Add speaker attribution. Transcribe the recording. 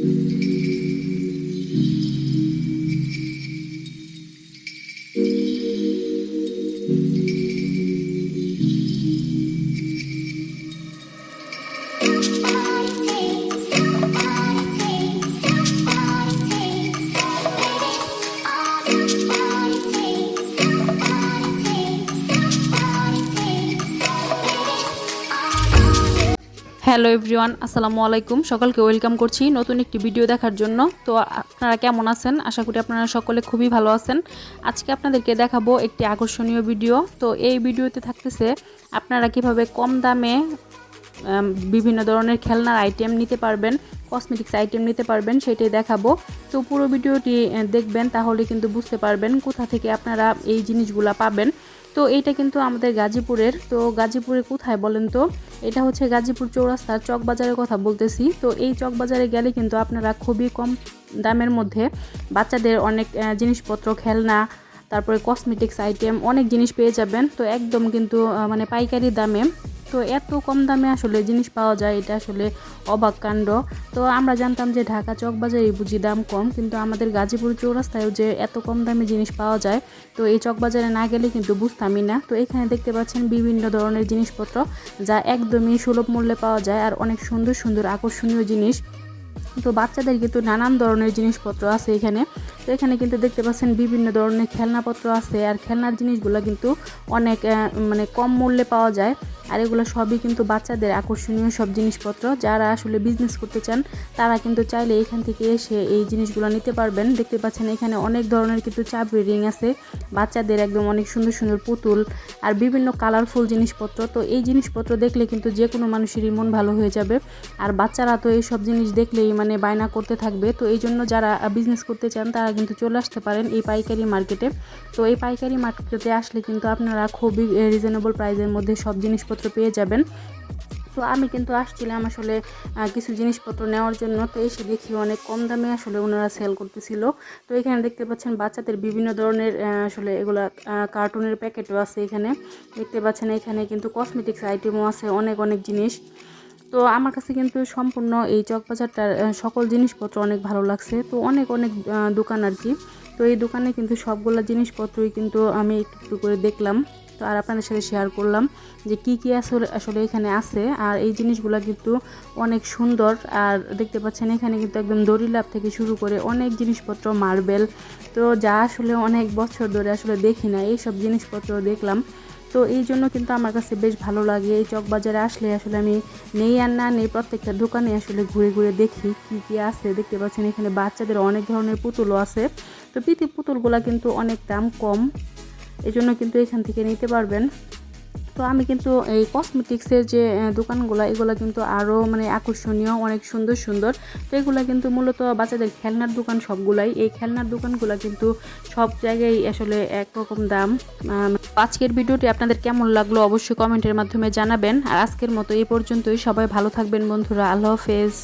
Speaker 1: Thank you. Hello everyone, আসসালামু আলাইকুম। সকলকে ওয়েলকাম করছি নতুন একটি ভিডিও দেখার জন্য। তো আপনারা কেমন আছেন? আশা করি আপনারা সকলে খুবই ভালো আছেন। আজকে আপনাদেরকে দেখাবো একটি আকর্ষণীয় ভিডিও। তো এই ভিডিওতে থাকতেছে, আপনারা কীভাবে কম দামে বিভিন্ন ধরনের খেলনার আইটেম নিতে পারবেন কসমেটিক্স আইটেম নিতে পারবেন, সেটাই দেখাবো। তো পুরো ভিডিওটি দেখবেন, তাহলে কিন্তু বুঝতে পারবেন কোথা থেকে আপনারা এই জিনিসগুলা পাবেন। তো এইটা কিন্তু আমাদের গাজীপুরের। তো গাজীপুরে কোথায় বলেন তো? এটা হচ্ছে গাজীপুর চৌরাস্তার চকবাজারের কথা বলতেছি। তো এই চকবাজারে গেলে কিন্তু আপনারা খুবই কম দামের মধ্যে বাচ্চাদের অনেক জিনিসপত্র, খেলনা, তারপরে কসমেটিক্স আইটেম অনেক জিনিস পেয়ে যাবেন। তো একদম কিন্তু মানে পাইকারি দামে তো এত কম দামে আসলে জিনিস পাওয়া যায়, এটা আসলে অবাক কাণ্ড। তো আমরা জানতাম যে ঢাকা চকবাজারে বুঝি দাম কম, কিন্তু আমাদের গাজীপুর চৌরাস্তায়ও যে এত কম দামে জিনিস পাওয়া যায়, তো এই চকবাজারে না গেলে কিন্তু বুঝতামই না। তো এখানে দেখতে পাচ্ছেন বিভিন্ন ধরনের জিনিসপত্র, যা একদমই সুলভ মূল্যে পাওয়া যায় আর অনেক সুন্দর সুন্দর আকর্ষণীয় জিনিস। তো বাচ্চাদের কিন্তু নানান ধরনের জিনিসপত্র আছে এখানে। তো এখানে কিন্তু দেখতে পাচ্ছেন বিভিন্ন ধরনের খেলনাপত্র আছে। আর খেলনার জিনিসগুলো কিন্তু অনেক মানে কম মূল্যে পাওয়া যায়। আর এগুলো সবই কিন্তু বাচ্চাদের আকর্ষণীয় সব জিনিসপত্র। যারা আসলে বিজনেস করতে চান, তারা কিন্তু চাইলে এখান থেকে এসে এই জিনিসগুলো নিতে পারবেন। দেখতে পাচ্ছেন এখানে অনেক ধরনের কিন্তু চাবরি রিং আছে। বাচ্চাদের একদম অনেক সুন্দর সুন্দর পুতুল আর বিভিন্ন কালারফুল জিনিসপত্র। তো এই জিনিসপত্র দেখলে কিন্তু যে কোনো মানুষেরই মন ভালো হয়ে যাবে। আর বাচ্চারা তো এই সব জিনিস দেখলেই মানে বায়না করতে থাকবে। তো এই জন্য যারা বিজনেস করতে চান, তারা কিন্তু চলে আসতে পারেন এই পাইকারি মার্কেটে। তো এই পাইকারি মার্কেটে আসলে কিন্তু আপনারা খুবই রিজনেবল প্রাইসের মধ্যে সব জিনিসপত্র পেয়ে যাবেন। তো আমি কিন্তু আসছিলাম আসলে কিছু জিনিসপত্র নেওয়ার জন্য। তো এসে দেখি অনেক কম দামে আসলে ওনারা সেল করতেছিল। তো এখানে দেখতে পাচ্ছেন বাচ্চাদের বিভিন্ন ধরনের আসলে এগুলা কার্টুনের প্যাকেটও আছে এখানে। দেখতে পাচ্ছেন এখানে কিন্তু কসমেটিক্স আইটেমও আছে, অনেক অনেক জিনিস। তো আমার কাছে কিন্তু সম্পূর্ণ এই চকবাজারটার সকল জিনিসপত্র অনেক ভালো লাগছে। তো অনেক অনেক দোকান আর কি। তো এই দোকানে কিন্তু সবগুলো জিনিসপত্রই কিন্তু আমি একটু একটু করে দেখলাম। তো আর আপনাদের সাথে শেয়ার করলাম যে কি কি আসলে আসলে এখানে আছে। আর এই জিনিসগুলো কিন্তু অনেক সুন্দর। আর দেখতে পাচ্ছেন এখানে কিন্তু একদম দড়িলাভ থেকে শুরু করে অনেক জিনিসপত্র, মার্বেল। তো যা আসলে অনেক বছর ধরে আসলে দেখি না এই সব জিনিসপত্র দেখলাম। তো এই জন্য কিন্তু আমার কাছে বেশ ভালো লাগে। এই চকবাজারে আসলে আসলে আমি নেই আর না, নেই প্রত্যেকটা দোকানে আসলে ঘুরে ঘুরে দেখি কি কি আছে। দেখতে পাচ্ছেন এখানে বাচ্চাদের অনেক ধরনের পুতুলও আছে। তো পিতি পুতুলগুলা কিন্তু অনেক দাম কম। এই জন্য কিন্তু এখান থেকে নিতে পারবেন। তো আমি কিন্তু এই কসমেটিক্সের যে দোকানগুলো, এগুলো কিন্তু আরও মানে আকর্ষণীয়, অনেক সুন্দর সুন্দর। তো এগুলো কিন্তু মূলত বাচ্চাদের খেলনার দোকান সবগুলাই। এই খেলনার দোকানগুলো কিন্তু সব জায়গায় আসলে একরকম দাম। আজকের ভিডিওটি আপনাদের কেমন লাগল অবশ্যই কমেন্টের মাধ্যমে জানাবেন। আর আজকের মতো এই পর্যন্তই। সবাই ভালো থাকবেন বন্ধুরা। আল্লাহ হাফেজ।